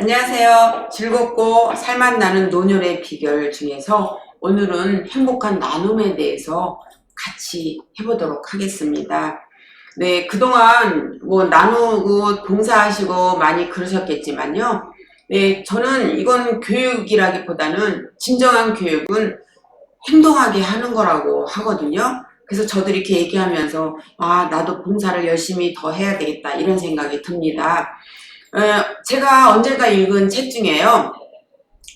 안녕하세요. 즐겁고 살맛 나는 노년의 비결 중에서 오늘은 행복한 나눔에 대해서 같이 해보도록 하겠습니다. 네, 그동안 뭐 나누고 봉사하시고 많이 그러셨겠지만요. 네, 저는 이건 교육이라기보다는 진정한 교육은 행동하게 하는 거라고 하거든요. 그래서 저도 이렇게 얘기하면서 아, 나도 봉사를 열심히 더 해야 되겠다 이런 생각이 듭니다. 어, 제가 언젠가 읽은 책 중에요.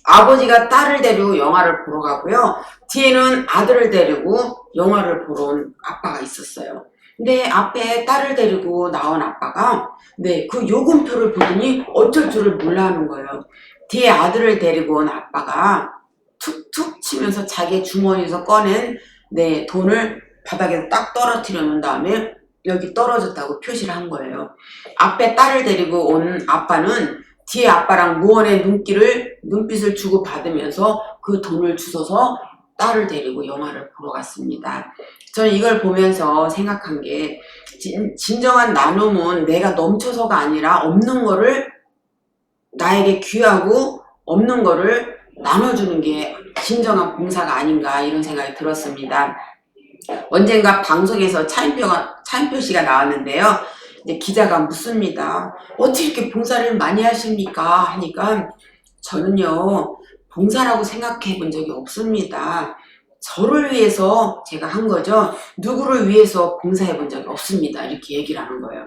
아버지가 딸을 데리고 영화를 보러 가고요. 뒤에는 아들을 데리고 영화를 보러 온 아빠가 있었어요. 근데 앞에 딸을 데리고 나온 아빠가 네, 그 요금표를 보더니 어쩔 줄을 몰라 하는 거예요. 뒤에 아들을 데리고 온 아빠가 툭툭 치면서 자기 주머니에서 꺼낸 네, 돈을 바닥에 딱 떨어뜨려 놓은 다음에 여기 떨어졌다고 표시를 한 거예요. 앞에 딸을 데리고 온 아빠는 뒤에 아빠랑 무언의 눈길을 눈빛을 주고 받으면서 그 돈을 주워서 딸을 데리고 영화를 보러 갔습니다. 저는 이걸 보면서 생각한 게 진, 진정한 나눔은 내가 넘쳐서가 아니라 없는 거를 나에게 귀하고 없는 거를 나눠주는 게 진정한 봉사가 아닌가 이런 생각이 들었습니다. 언젠가 방송에서 차인표가, 차인표 씨가 나왔는데요. 이제 기자가 묻습니다. 어떻게 이렇게 봉사를 많이 하십니까? 하니까 저는요, 봉사라고 생각해 본 적이 없습니다. 저를 위해서 제가 한 거죠. 누구를 위해서 봉사해 본 적이 없습니다. 이렇게 얘기를 하는 거예요.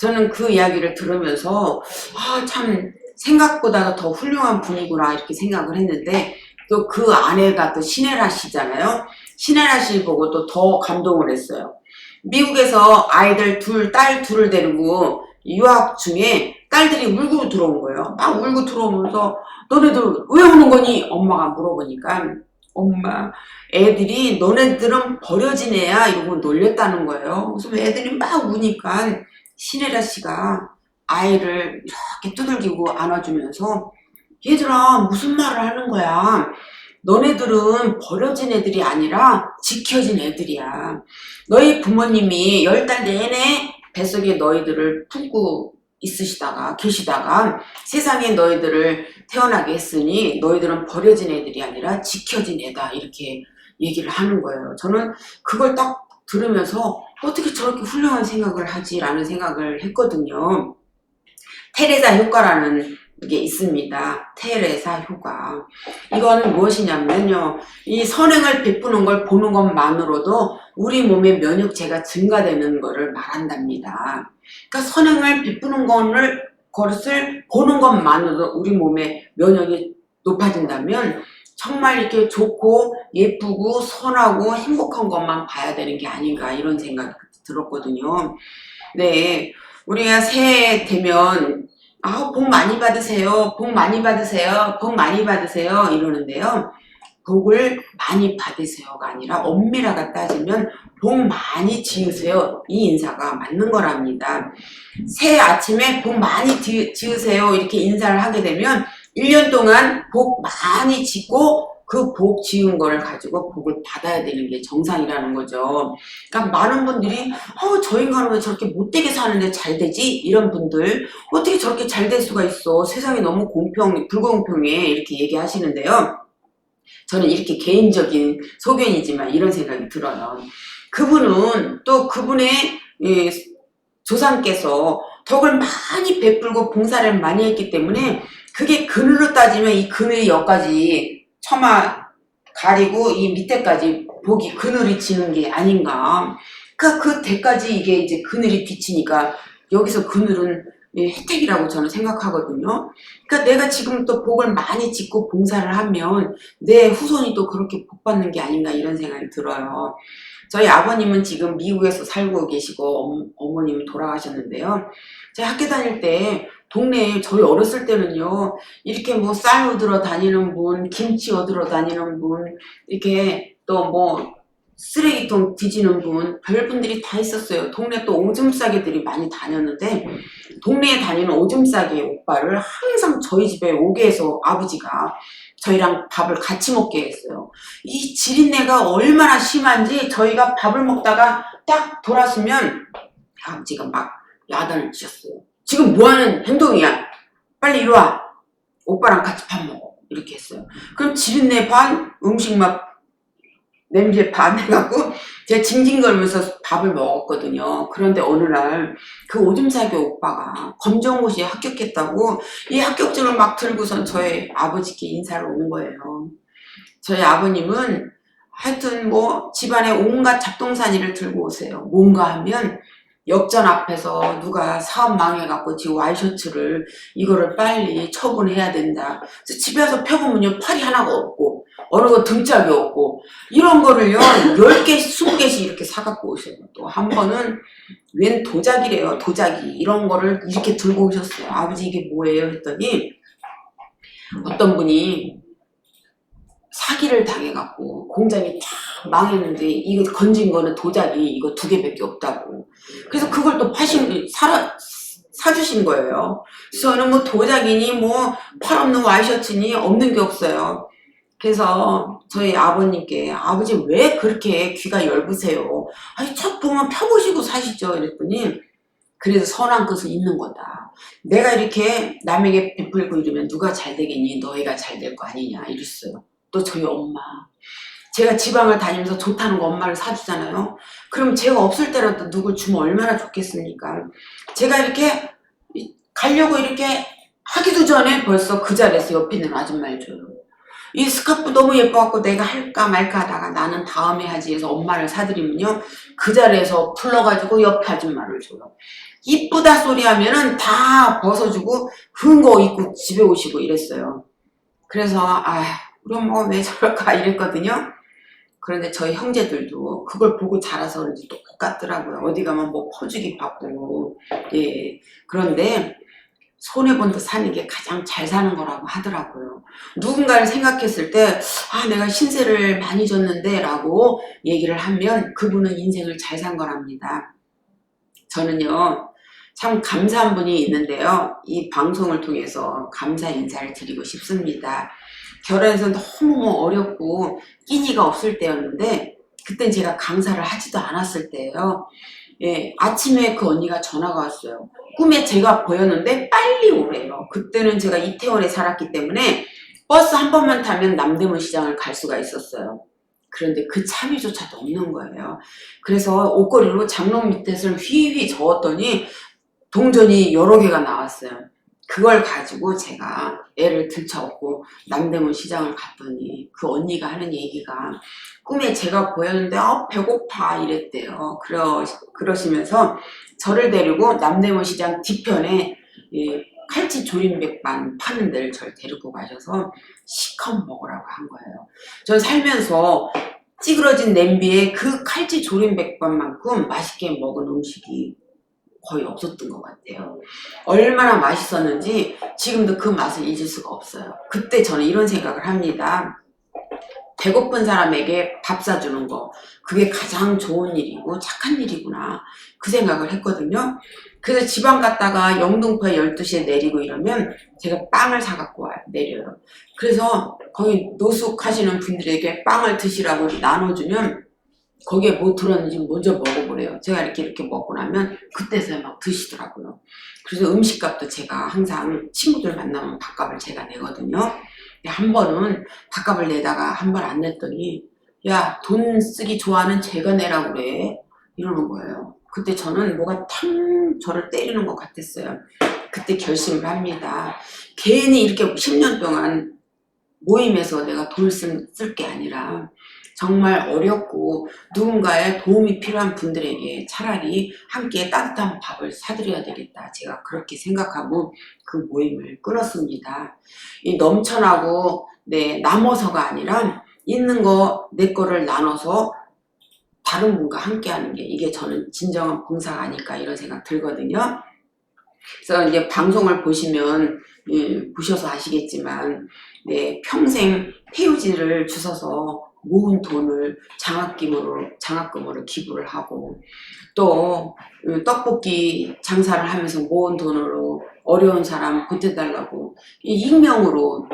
저는 그 이야기를 들으면서, 아, 참, 생각보다 더 훌륭한 분이구나, 이렇게 생각을 했는데, 또 그 아내가 또 신혜라 씨잖아요. 신혜라 씨 보고 또 더 감동을 했어요. 미국에서 아이들 둘, 딸 둘을 데리고 유학 중에 딸들이 울고 들어온 거예요. 막 울고 들어오면서 너네들 왜 우는 거니? 엄마가 물어보니까 엄마 애들이 너네들은 버려진 애야 이러고 놀렸다는 거예요. 그래서 애들이 막 우니까 신혜라 씨가 아이를 이렇게 두들기고 안아주면서 얘들아 무슨 말을 하는 거야? 너네들은 버려진 애들이 아니라 지켜진 애들이야. 너희 부모님이 열 달 내내 뱃속에 너희들을 품고 있으시다가 계시다가 세상에 너희들을 태어나게 했으니 너희들은 버려진 애들이 아니라 지켜진 애다 이렇게 얘기를 하는 거예요. 저는 그걸 딱 들으면서 어떻게 저렇게 훌륭한 생각을 하지라는 생각을 했거든요. 테레사 효과라는 게 있습니다. 테레사 효과. 이거는 무엇이냐면요. 이 선행을 베푸는 걸 보는 것만으로도 우리 몸의 면역체가 증가되는 것을 말한답니다. 그러니까 선행을 베푸는 거를 것을 보는 것만으로도 우리 몸의 면역이 높아진다면 정말 이렇게 좋고 예쁘고 선하고 행복한 것만 봐야 되는 게 아닌가 이런 생각이 들었거든요. 네. 우리가 새해 되면 아, 복 많이 받으세요. 복 많이 받으세요. 복 많이 받으세요. 이러는데요. 복을 많이 받으세요가 아니라 엄밀하게 따지면 복 많이 지으세요. 이 인사가 맞는 거랍니다. 새해 아침에 복 많이 지- 지으세요. 이렇게 인사를 하게 되면 1년 동안 복 많이 짓고 그 복 지은 거를 가지고 복을 받아야 되는 게 정상이라는 거죠. 그러니까 많은 분들이 어, 저 인간은 왜 저렇게 못되게 사는데 잘 되지? 이런 분들 어떻게 저렇게 잘 될 수가 있어? 세상이 너무 공평, 불공평해 이렇게 얘기하시는데요. 저는 이렇게 개인적인 소견이지만 이런 생각이 들어요. 그분은 또 그분의 예, 조상께서 덕을 많이 베풀고 봉사를 많이 했기 때문에 그게 그늘로 따지면 이 그늘이 여기까지 처마 가리고 이 밑에까지 복이 그늘이 지는 게 아닌가. 그러니까 그 대까지 이게 이제 그늘이 비치니까 여기서 그늘은 예, 혜택이라고 저는 생각하거든요. 그러니까 내가 지금 또 복을 많이 짓고 봉사를 하면 내 후손이 또 그렇게 복 받는 게 아닌가 이런 생각이 들어요. 저희 아버님은 지금 미국에서 살고 계시고 어, 어머님은 돌아가셨는데요. 제가 학교 다닐 때 동네에 저희 어렸을 때는요 이렇게 뭐 쌀 얻으러 다니는 분, 김치 얻으러 다니는 분, 이렇게 또 뭐 쓰레기통 뒤지는 분, 별분들이 다 있었어요. 동네 또 오줌 싸개들이 많이 다녔는데 동네에 다니는 오줌 싸개 오빠를 항상 저희 집에 오게 해서 아버지가 저희랑 밥을 같이 먹게 했어요. 이 지린내가 얼마나 심한지 저희가 밥을 먹다가 딱 돌아서면 아버지가 막 야단을 치셨어요. 지금 뭐 하는 행동이야? 빨리 이리 와. 오빠랑 같이 밥 먹어. 이렇게 했어요. 그럼 지린내 반, 음식 맛, 냄새 반 해갖고 제가 징징거리면서 밥을 먹었거든요. 그런데 어느 날 그 오줌 싸개 오빠가 검정고시에 합격했다고 이 합격증을 막 들고선 저희 아버지께 인사를 오는 거예요. 저희 아버님은 하여튼 뭐 집안에 온갖 잡동사니를 들고 오세요. 뭔가 하면 역전 앞에서 누가 사업 망해갖고 지금 와이셔츠를 이거를 빨리 처분해야 된다. 그래서 집에 와서 펴보면요 팔이 하나가 없고 어느 거 등짝이 없고 이런 거를요 10개씩 20개씩 이렇게 사갖고 오셔요. 또 한 번은 웬 도자기래요 도자기 이런 거를 이렇게 들고 오셨어요. 아버지 이게 뭐예요 했더니 어떤 분이 사기를 당해갖고 공장이 다 망했는데 이거 건진 거는 도자기 이거 두 개밖에 없다고 그래서 그걸 또 파신 사 사주신 거예요. 저는 뭐 도자기니 뭐 팔 없는 와이셔츠니 없는 게 없어요. 그래서 저희 아버님께 아버지 왜 그렇게 귀가 얇으세요? 아니 첫 보면 펴보시고 사시죠. 이랬더니 그래서 선한 것은 있는 거다. 내가 이렇게 남에게 베풀고 이러면 누가 잘 되겠니? 너희가 잘 될 거 아니냐 이랬어요. 또 저희 엄마. 제가 지방을 다니면서 좋다는 거 엄마를 사주잖아요. 그럼 제가 없을 때라도 누굴 주면 얼마나 좋겠습니까? 제가 이렇게 이- 가려고 이렇게 하기도 전에 벌써 그 자리에서 옆에 있는 아줌마를 줘요. 이 스카프 너무 예뻐갖고 내가 할까 말까 하다가 나는 다음에 하지 해서 엄마를 사드리면요. 그 자리에서 풀러가지고 옆에 아줌마를 줘요. 이쁘다 소리 하면은 다 벗어주고 흥거 입고 집에 오시고 이랬어요. 그래서 아 우리 엄마가 왜 저럴까 이랬거든요. 그런데 저희 형제들도 그걸 보고 자라서 그런지 똑같더라고요. 어디 가면 뭐 퍼주기 바쁘고 예 그런데 손해본 듯 사는 게 가장 잘 사는 거라고 하더라고요. 누군가를 생각했을 때, 아, 내가 신세를 많이 졌는데, 라고 얘기를 하면 그분은 인생을 잘 산 거랍니다. 저는요, 참 감사한 분이 있는데요. 이 방송을 통해서 감사 인사를 드리고 싶습니다. 결혼해서 너무 어렵고 끼니가 없을 때였는데, 그땐 제가 강사를 하지도 않았을 때예요. 예, 아침에 그 언니가 전화가 왔어요. 꿈에 제가 보였는데 빨리 오래요. 그때는 제가 이태원에 살았기 때문에 버스 한 번만 타면 남대문 시장을 갈 수가 있었어요. 그런데 그 차비조차도 없는 거예요. 그래서 옷걸이로 장롱 밑에를 휘휘 저었더니 동전이 여러 개가 나왔어요. 그걸 가지고 제가 애를 들쳐업고 남대문 시장을 갔더니 그 언니가 하는 얘기가 꿈에 제가 보였는데 아 배고파 이랬대요. 그러, 그러시면서 저를 데리고 남대문 시장 뒤편에 이 칼치 조림백반 파는 데를 저를 데리고 가셔서 시컷 먹으라고 한 거예요. 전 살면서 찌그러진 냄비에 그 칼치 조림백반만큼 맛있게 먹은 음식이 거의 없었던 것 같아요. 얼마나 맛있었는지 지금도 그 맛을 잊을 수가 없어요. 그때 저는 이런 생각을 합니다. 배고픈 사람에게 밥 사주는 거 그게 가장 좋은 일이고 착한 일이구나 그 생각을 했거든요 그래서 지방 갔다가 영등포에 12시에 내리고 이러면 제가 빵을 사갖고 내려요 그래서 거기 노숙하시는 분들에게 빵을 드시라고 나눠주면 거기에 뭐 들었는지 먼저 먹어 보래요. 제가 이렇게 이렇게 먹고 나면 그때서야 막 드시더라고요. 그래서 음식값도 제가 항상 친구들 만나면 밥값을 제가 내거든요. 한 번은 밥값을 내다가 한 번 안 냈더니 야 돈 쓰기 좋아하는 제가 내라고 그래. 이러는 거예요. 그때 저는 뭐가 탕 저를 때리는 것 같았어요. 그때 결심을 합니다. 괜히 이렇게 10년 동안 모임에서 내가 돈을 쓸 게 아니라 정말 어렵고 누군가의 도움이 필요한 분들에게 차라리 함께 따뜻한 밥을 사드려야 되겠다 제가 그렇게 생각하고 그 모임을 끊었습니다 이 넘쳐나고 네 남어서가 아니라 있는 거 내 거를 나눠서 다른 분과 함께 하는 게 이게 저는 진정한 봉사가 아닐까 이런 생각 들거든요. 그래서 이제 방송을 보시면 예, 보셔서 아시겠지만 네, 평생 폐유지를 주셔서 모은 돈을 장학금으로 장학금으로 기부를 하고 또 음, 떡볶이 장사를 하면서 모은 돈으로 어려운 사람 보태달라고 이 익명으로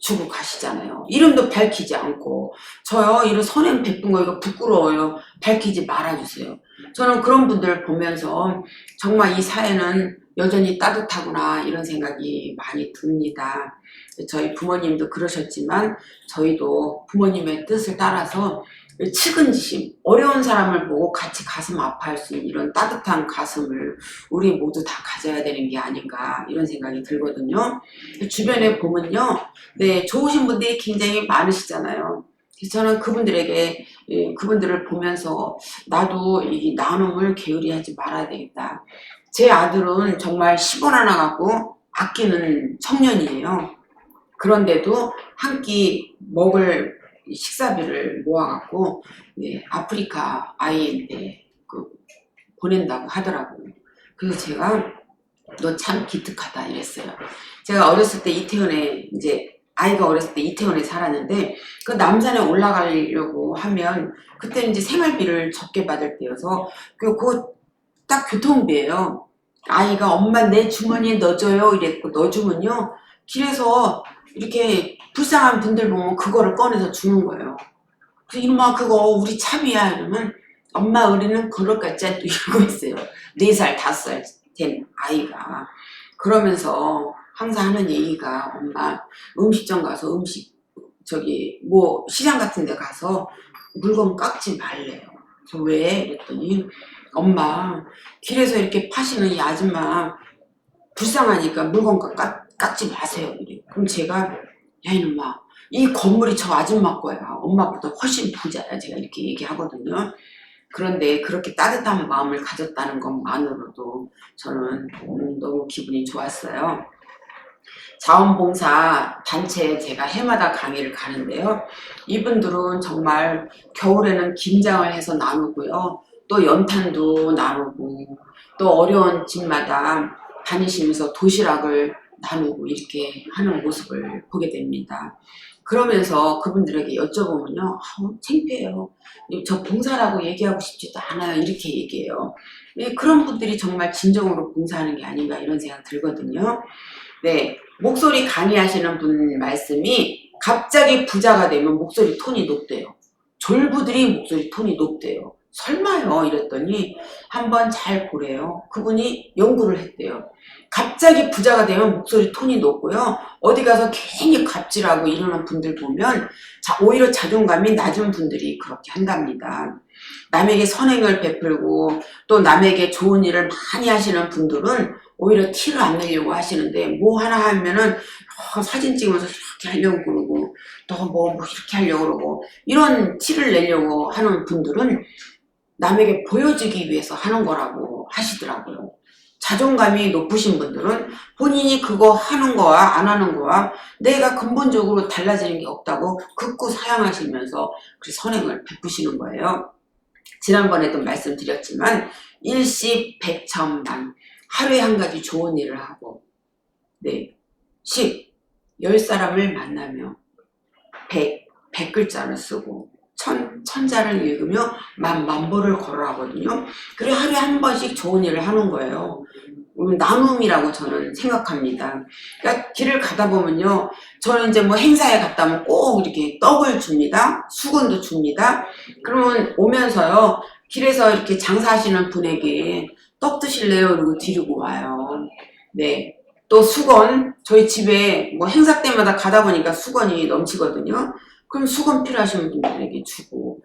주고 가시잖아요. 이름도 밝히지 않고 저요 이런 선행 베푼 거 이거 부끄러워요. 밝히지 말아주세요. 저는 그런 분들 보면서 정말 이 사회는 여전히 따뜻하구나 이런 생각이 많이 듭니다. 저희 부모님도 그러셨지만 저희도 부모님의 뜻을 따라서 측은지심, 어려운 사람을 보고 같이 가슴 아파할 수 있는 이런 따뜻한 가슴을 우리 모두 다 가져야 되는 게 아닌가 이런 생각이 들거든요. 주변에 보면요, 네 좋으신 분들이 굉장히 많으시잖아요. 저는 그분들에게 예, 그분들을 보면서 나도 이 나눔을 게으리하지 말아야 되겠다. 제 아들은 정말 10원 하나 갖고 아끼는 청년이에요. 그런데도 한 끼 먹을 식사비를 모아갖고 예, 아프리카 아이한테 그 보낸다고 하더라고요. 그래서 제가 너 참 기특하다 이랬어요. 제가 어렸을 때 이태원에 이제 아이가 어렸을 때 이태원에 살았는데 그 남산에 올라가려고 하면 그때 이제 생활비를 적게 받을 때여서 그딱 교통비예요. 아이가 엄마 내 주머니에 넣어줘요 이랬고 넣어주면요 길에서 이렇게 불쌍한 분들 보면 그거를 꺼내서 주는 거예요. 그래서 이놈아 그거 우리 차비야 이러면 엄마 우리는 그럴 같지 않고 이러고 있어요. 네 살 다섯 살 된 아이가 그러면서 항상 하는 얘기가 엄마 음식점 가서 음식 저기 뭐 시장 같은 데 가서 물건 깎지 말래요. 저 왜? 그랬더니 엄마 길에서 이렇게 파시는 이 아줌마 불쌍하니까 물건 깎, 깎지 마세요. 이래. 그럼 제가 야 이놈아 이 건물이 저 아줌마 거야. 엄마보다 훨씬 부자야. 제가 이렇게 얘기하거든요. 그런데 그렇게 따뜻한 마음을 가졌다는 것만으로도 저는 음, 너무 기분이 좋았어요. 자원봉사 단체에 제가 해마다 강의를 가는데요. 이분들은 정말 겨울에는 김장을 해서 나누고요. 또 연탄도 나누고 또 어려운 집마다 다니시면서 도시락을 나누고 이렇게 하는 모습을 보게 됩니다. 그러면서 그분들에게 여쭤보면요. 아우, 창피해요. 저 봉사라고 얘기하고 싶지도 않아요. 이렇게 얘기해요. 네, 그런 분들이 정말 진정으로 봉사하는 게 아닌가 이런 생각 들거든요. 네, 목소리 강의하시는 분 말씀이 갑자기 부자가 되면 목소리 톤이 높대요. 졸부들이 목소리 톤이 높대요. 설마요? 이랬더니 한번 잘 보래요. 그분이 연구를 했대요. 갑자기 부자가 되면 목소리 톤이 높고요. 어디 가서 괜히 갑질하고 이러는 분들 보면 자, 오히려 자존감이 낮은 분들이 그렇게 한답니다. 남에게 선행을 베풀고 또 남에게 좋은 일을 많이 하시는 분들은 오히려 티를 안 내려고 하시는데 뭐 하나 하면은 어, 사진 찍으면서 이렇게 하려고 그러고 또뭐 뭐 이렇게 하려고 그러고 이런 티를 내려고 하는 분들은 남에게 보여주기 위해서 하는 거라고 하시더라고요. 자존감이 높으신 분들은 본인이 그거 하는 거와 안 하는 거와 내가 근본적으로 달라지는 게 없다고 극구 사양하시면서 그 선행을 베푸시는 거예요. 지난번에도 말씀드렸지만 일십 백천만 하루에 한 가지 좋은 일을 하고 네. 십, 열 사람을 만나며 백, 백 글자를 쓰고 천, 천자를 읽으며 만, 만보를 걸어 하거든요. 그리고 하루에 한 번씩 좋은 일을 하는 거예요. 음, 나눔이라고 저는 생각합니다. 그러니까 길을 가다 보면요. 저는 이제 뭐 행사에 갔다 오면 꼭 이렇게 떡을 줍니다. 수건도 줍니다. 그러면 오면서요. 길에서 이렇게 장사하시는 분에게 떡 드실래요? 이러고 드리고 와요. 네. 또 수건, 저희 집에 뭐 행사 때마다 가다 보니까 수건이 넘치거든요. 그럼 수건 필요하신 분들에게 주고,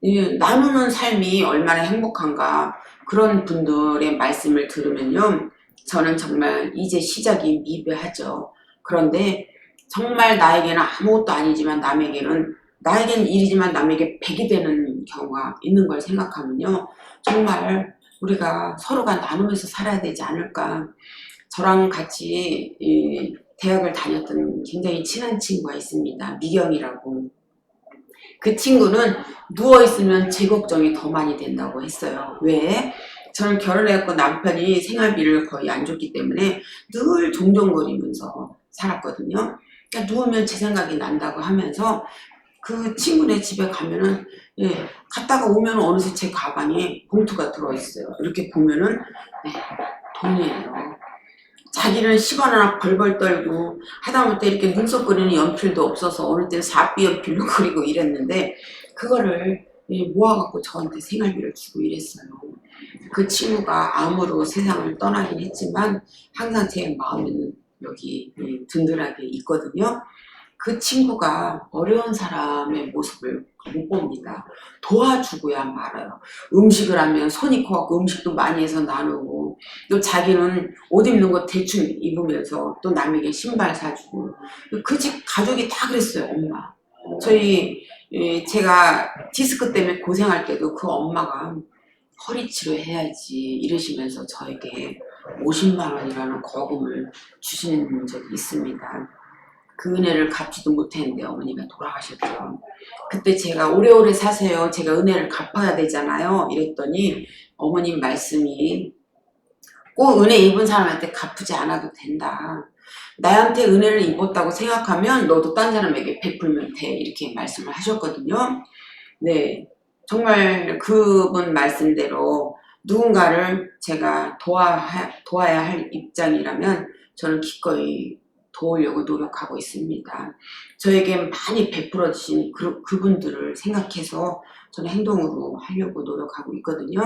이 나누는 삶이 얼마나 행복한가, 그런 분들의 말씀을 들으면요. 저는 정말 이제 시작이 미비하죠. 그런데 정말 나에게는 아무것도 아니지만 남에게는 나에게는 일이지만 남에게 백이 되는 경우가 있는 걸 생각하면요. 정말 우리가 서로가 나누면서 살아야 되지 않을까. 저랑 같이 이 대학을 다녔던 굉장히 친한 친구가 있습니다. 미경이라고. 그 친구는 누워있으면 제 걱정이 더 많이 된다고 했어요. 왜? 저는 결혼했고 남편이 생활비를 거의 안 줬기 때문에 늘 종종거리면서 살았거든요. 그러니까 누우면 제 생각이 난다고 하면서 그 친구네 집에 가면은 예, 갔다가 오면 어느새 제 가방에 봉투가 들어있어요. 이렇게 보면은 네, 돈이에요. 자기는 10원 하나 벌벌 떨고 하다못해 이렇게 눈썹 그리는 연필도 없어서 어느 때는 사비 연필로 그리고 이랬는데 그거를 예, 모아갖고 저한테 생활비를 주고 이랬어요. 그 친구가 암으로 세상을 떠나긴 했지만 항상 제 마음에는 여기 이 든든하게 있거든요. 그 친구가 어려운 사람의 모습을 못 봅니다. 도와주고야 말아요. 음식을 하면 손이 커갖고 음식도 많이 해서 나누고 또 자기는 옷 입는 거 대충 입으면서 또 남에게 신발 사주고 그 집 가족이 다 그랬어요 엄마. 저희 예, 제가 디스크 때문에 고생할 때도 그 엄마가 허리 치료해야지 이러시면서 저에게 50만 원이라는 거금을 주신 적이 있습니다. 그 은혜를 갚지도 못했는데 어머니가 돌아가셨죠. 그때 제가 오래오래 사세요. 제가 은혜를 갚아야 되잖아요. 이랬더니 어머님 말씀이 꼭 은혜 입은 사람한테 갚지 않아도 된다. 나한테 은혜를 입었다고 생각하면 너도 딴 사람에게 베풀면 돼. 이렇게 말씀을 하셨거든요. 네. 정말 그분 말씀대로 누군가를 제가 도와, 도와야 할 입장이라면 저는 기꺼이 도우려고 노력하고 있습니다. 저에게 많이 베풀어 주신 그, 그분들을 생각해서 저는 행동으로 하려고 노력하고 있거든요.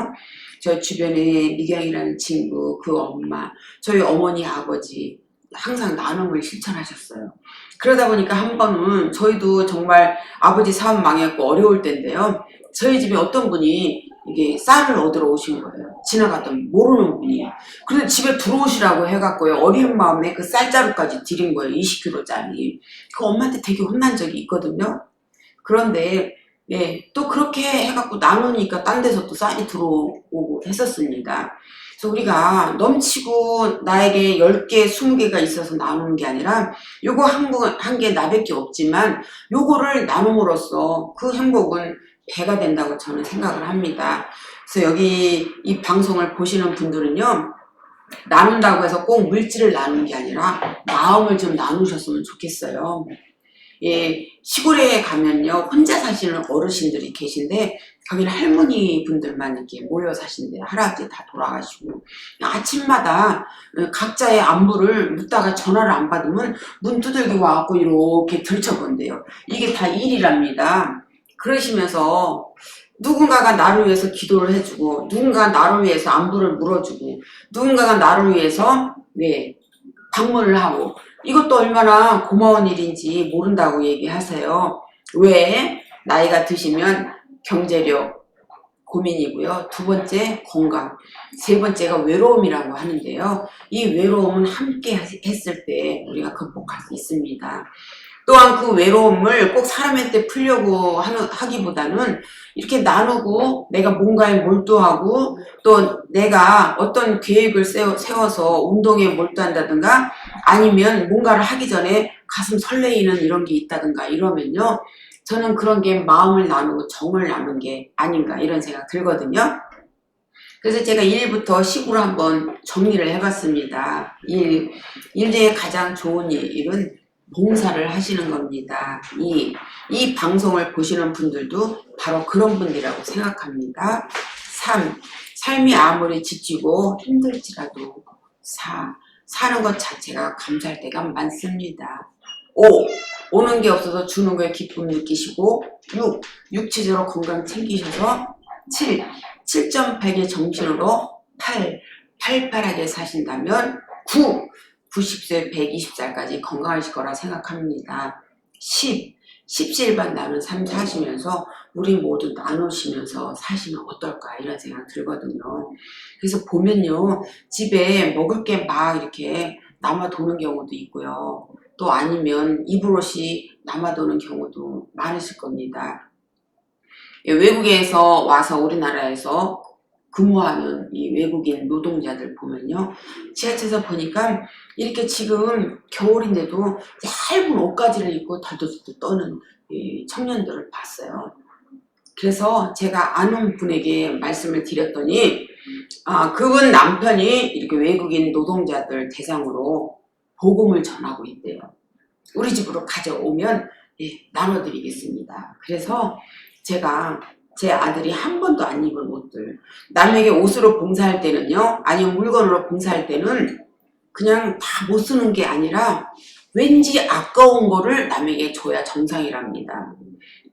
저 주변에 미경이라는 친구, 그 엄마, 저희 어머니, 아버지 항상 나눔을 실천하셨어요. 그러다 보니까 한 번은 저희도 정말 아버지 사업 망했고 어려울 때인데요. 저희 집에 어떤 분이 이게 쌀을 얻으러 오신 거예요. 지나갔던 모르는 분이. 그런데 집에 들어오시라고 해갖고요. 어린 마음에 그 쌀자루까지 드린 거예요. 20kg짜리. 그 엄마한테 되게 혼난 적이 있거든요. 그런데 예, 또 그렇게 해갖고 나누니까 딴 데서 또 쌀이 들어오고 했었습니다. 그래서 우리가 넘치고 나에게 10개, 20개가 있어서 나누는 게 아니라 요거 한개 나밖에 없지만 요거를 나눔으로써 그 행복은 배가 된다고 저는 생각을 합니다. 그래서 여기 이 방송을 보시는 분들은요. 나눈다고 해서 꼭 물질을 나누는 게 아니라 마음을 좀 나누셨으면 좋겠어요. 예, 시골에 가면요, 혼자 사시는 어르신들이 계신데, 거기는 할머니 분들만 이렇게 모여 사시는데, 할아버지 다 돌아가시고, 아침마다 각자의 안부를 묻다가 전화를 안 받으면 문 두들겨 와갖고 이렇게 들춰본대요. 이게 다 일이랍니다. 그러시면서 누군가가 나를 위해서 기도를 해주고 누군가가 나를 위해서 안부를 물어주고 누군가가 나를 위해서 네 방문을 하고 이것도 얼마나 고마운 일인지 모른다고 얘기하세요. 왜? 나이가 드시면 경제력 고민이고요. 두 번째 건강. 세 번째가 외로움이라고 하는데요. 이 외로움은 함께 했을 때 우리가 극복할 수 있습니다. 또한 그 외로움을 꼭 사람한테 풀려고 하기보다는 이렇게 나누고 내가 뭔가에 몰두하고 또 내가 어떤 계획을 세워, 세워서 운동에 몰두한다든가 아니면 뭔가를 하기 전에 가슴 설레이는 이런 게 있다든가 이러면요. 저는 그런 게 마음을 나누고 정을 나눈 게 아닌가 이런 생각 들거든요. 그래서 제가 1부터 10으로 한번 정리를 해봤습니다. 일, 일 중에 가장 좋은 일은 봉사를 하시는 겁니다. 이, 이 방송을 보시는 분들도 바로 그런 분들이라고 생각합니다. 3. 삶이 아무리 지치고 힘들지라도 4. 사는 것 자체가 감사할 때가 많습니다. 5. 오는 게 없어서 주는 거에 기쁨 느끼시고 6. 육체적으로 건강 챙기셔서 7. 7.100의 정신으로 8. 팔팔하게 사신다면 9. 90세, 120살까지 건강하실 거라 생각합니다. 10. 십시일반 나눈 삶 사시면서 우리 모두 나누시면서 사시면 어떨까 이런 생각 들거든요. 그래서 보면요. 집에 먹을 게 막 이렇게 남아 도는 경우도 있고요. 또 아니면 이불옷이 남아 도는 경우도 많으실 겁니다. 예, 외국에서 와서 우리나라에서 근무하는 이 외국인 노동자들 보면요. 지하철에서 보니까 이렇게 지금 겨울인데도 얇은 옷가지를 입고 덜덜덜 떠는 청년들을 봤어요. 그래서 제가 아는 분에게 말씀을 드렸더니 아, 그분 남편이 이렇게 외국인 노동자들 대상으로 복음을 전하고 있대요. 우리 집으로 가져오면 예, 나눠드리겠습니다. 그래서 제가 제 아들이 한 번도 안 입은 옷들 남에게 옷으로 봉사할 때는요 아니면 물건으로 봉사할 때는 그냥 다 못 쓰는 게 아니라 왠지 아까운 거를 남에게 줘야 정상이랍니다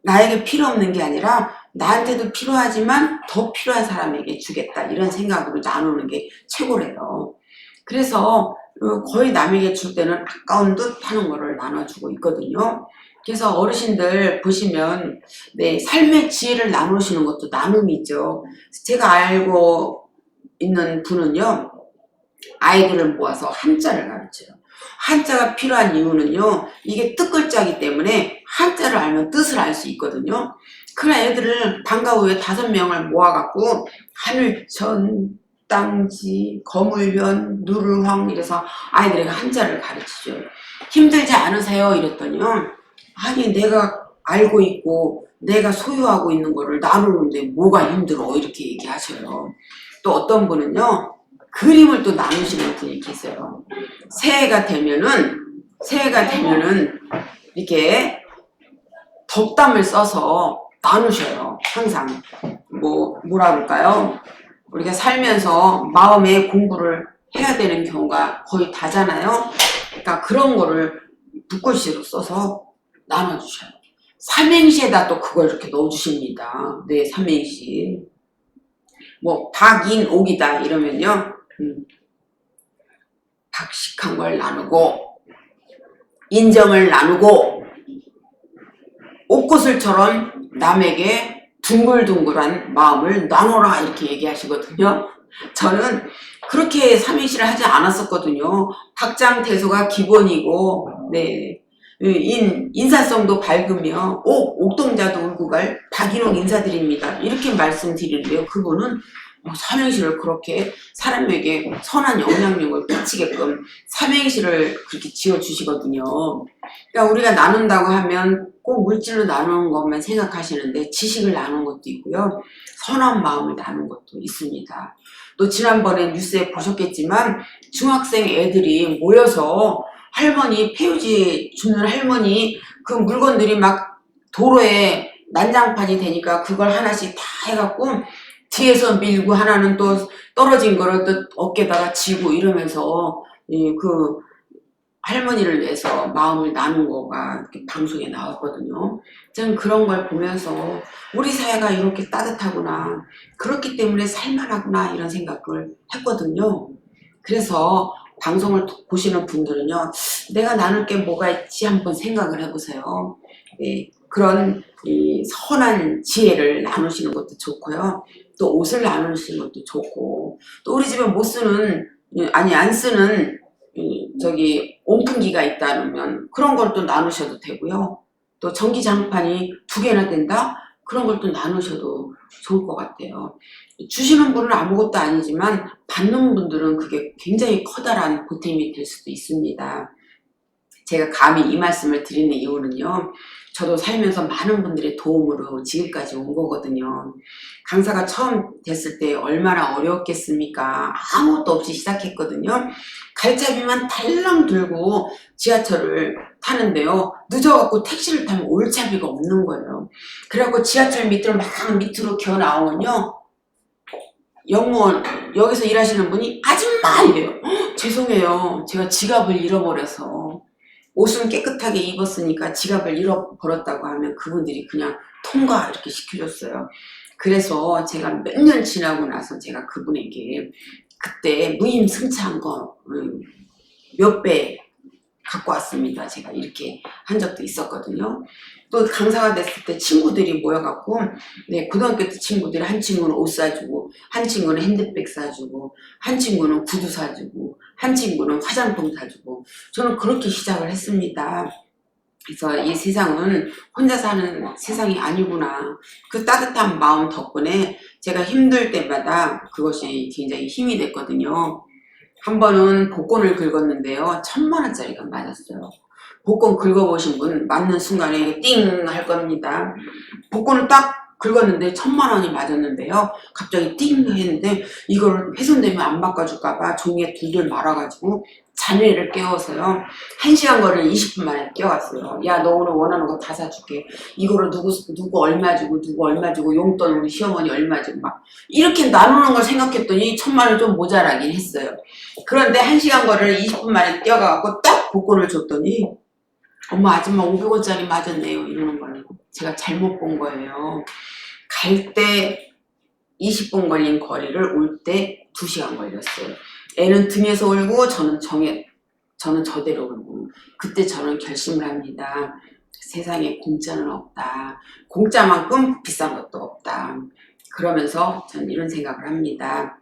나에게 필요 없는 게 아니라 나한테도 필요하지만 더 필요한 사람에게 주겠다 이런 생각으로 나누는 게 최고래요. 그래서 어, 거의 남에게 줄 때는 아까운 듯 하는 거를 나눠주고 있거든요. 그래서 어르신들 보시면 네 삶의 지혜를 나누시는 것도 나눔이죠. 제가 알고 있는 분은요 아이들을 모아서 한자를 가르쳐요. 한자가 필요한 이유는요 이게 뜻글자기 때문에 한자를 알면 뜻을 알 수 있거든요. 그런 애들을 방과 후에 다섯 명을 모아갖고 하늘천 땅지 거물변 누르황 이래서 아이들에게 한자를 가르치죠. 힘들지 않으세요? 이랬더니요. 아니 내가 알고 있고 내가 소유하고 있는 거를 나누는데 뭐가 힘들어 이렇게 얘기하셔요. 또 어떤 분은요. 그림을 또 나누시는 분이 계세요. 새해가 되면은 새해가 되면은 이렇게 덕담을 써서 나누셔요. 항상 뭐 뭐라 그럴까요? 우리가 살면서 마음의 공부를 해야 되는 경우가 거의 다잖아요. 그러니까 그런 거를 붓글씨로 써서 나눠주셔요. 삼행시에다 또 그걸 이렇게 넣어주십니다. 네, 삼행시. 뭐 박인 옥이다 이러면요. 음, 박식한 걸 나누고 인정을 나누고 옥구슬처럼 남에게 둥글둥글한 마음을 나눠라 이렇게 얘기하시거든요. 저는 그렇게 삼행시를 하지 않았었거든요. 박장 대소가 기본이고, 네. 인, 인사성도 밝으며, 옥, 옥동자도 울고 갈 박인홍 인사드립니다. 이렇게 말씀드리는데요. 그분은 어, 삼행시를 그렇게 사람에게 선한 영향력을 끼치게끔 삼행시를 그렇게 지어주시거든요. 그러니까 우리가 나눈다고 하면 꼭 물질로 나누는 것만 생각하시는데 지식을 나누는 것도 있고요. 선한 마음을 나누는 것도 있습니다. 또 지난번에 뉴스에 보셨겠지만 중학생 애들이 모여서 할머니 폐유지 주는 할머니 그 물건들이 막 도로에 난장판이 되니까 그걸 하나씩 다 해갖고 뒤에서 밀고 하나는 또 떨어진 거를 또 어깨다가 쥐고 이러면서 이그 할머니를 위해서 마음을 나눈 거가 이렇게 방송에 나왔거든요. 저는 그런 걸 보면서 우리 사회가 이렇게 따뜻하구나. 그렇기 때문에 살만하구나 이런 생각을 했거든요. 그래서 방송을 보시는 분들은요, 내가 나눌 게 뭐가 있지 한번 생각을 해보세요. 네, 그런 이 선한 지혜를 나누시는 것도 좋고요. 또 옷을 나누시는 것도 좋고, 또 우리 집에 못 쓰는, 아니, 안 쓰는, 이 저기, 온풍기가 있다면 그런 걸 또 나누셔도 되고요. 또 전기장판이 두 개나 된다? 그런 걸 또 나누셔도 좋을 것 같아요. 주시는 분은 아무것도 아니지만 받는 분들은 그게 굉장히 커다란 보탬이 될 수도 있습니다. 제가 감히 이 말씀을 드리는 이유는요. 저도 살면서 많은 분들의 도움으로 지금까지 온 거거든요. 강사가 처음 됐을 때 얼마나 어려웠겠습니까? 아무것도 없이 시작했거든요. 갈차비만 달랑 들고 지하철을 타는데요. 늦어갖고 택시를 타면 올 차비가 없는 거예요. 그래갖고 지하철 밑으로 막 밑으로 기어 나오면요. 영무원 여기서 일하시는 분이 아줌마 이래요. "헉, 죄송해요. 제가 지갑을 잃어버려서 옷은 깨끗하게 입었으니까 지갑을 잃어버렸다고 하면 그분들이 그냥 통과 이렇게 시켜줬어요. 그래서 제가 몇 년 지나고 나서 제가 그분에게 그때 무임승차한 거 음, 몇배 갖고 왔습니다. 제가 이렇게 한 적도 있었거든요. 또 강사가 됐을 때 친구들이 모여갖고 네 고등학교 때 친구들이 한 친구는 옷 사주고 한 친구는 핸드백 사주고 한 친구는 구두 사주고 한 친구는 화장품 사주고 저는 그렇게 시작을 했습니다. 그래서 이 세상은 혼자 사는 세상이 아니구나. 그 따뜻한 마음 덕분에 제가 힘들 때마다 그것이 굉장히 힘이 됐거든요. 한 번은 복권을 긁었는데요. 천만 원짜리가 맞았어요. 복권 긁어보신 분 맞는 순간에 띵 할 겁니다. 복권을 딱 긁었는데 천만 원이 맞았는데요. 갑자기 띵 했는데 이걸 훼손되면 안 바꿔줄까봐 종이에 둘둘 말아가지고 자네를 깨워서요. 한 시간 거리를 20분 만에 깨웠어요. 야, 너 오늘 원하는 거 다 사줄게. 이거를 누구, 누구 얼마 주고, 누구 얼마 주고, 용돈 우리 시어머니 얼마 주고, 막. 이렇게 나누는 걸 생각했더니 천만 원 좀 모자라긴 했어요. 그런데 한 시간 거리를 20분 만에 뛰어가갖고 딱 복권을 줬더니 엄마 아줌마 500원짜리 맞았네요 이러는 거예요. 제가 잘못 본 거예요. 갈 때 20분 걸린 거리를 올 때 2시간 걸렸어요. 애는 등에서 울고 저는 정해 저는 저대로 울고 그때 저는 결심을 합니다. 세상에 공짜는 없다. 공짜만큼 비싼 것도 없다. 그러면서 저는 이런 생각을 합니다.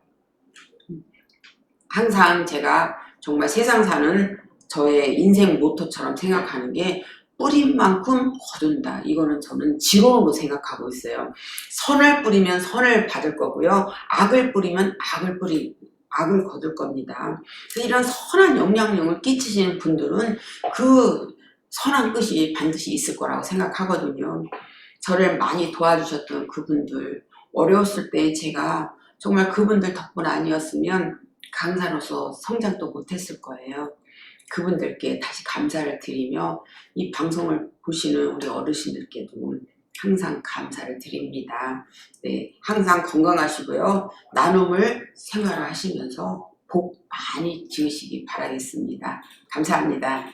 항상 제가 정말 세상 사는 저의 인생 모토처럼 생각하는 게 뿌린 만큼 거둔다. 이거는 저는 지론으로 생각하고 있어요. 선을 뿌리면 선을 받을 거고요. 악을 뿌리면 악을 뿌리, 악을 거둘 겁니다. 이런 선한 영향력을 끼치시는 분들은 그 선한 끝이 반드시 있을 거라고 생각하거든요. 저를 많이 도와주셨던 그분들, 어려웠을 때 제가 정말 그분들 덕분 아니었으면 강사로서 성장도 못했을 거예요. 그분들께 다시 감사를 드리며 이 방송을 보시는 우리 어르신들께도 항상 감사를 드립니다. 네, 항상 건강하시고요. 나눔을 생활하시면서 복 많이 지으시기 바라겠습니다. 감사합니다.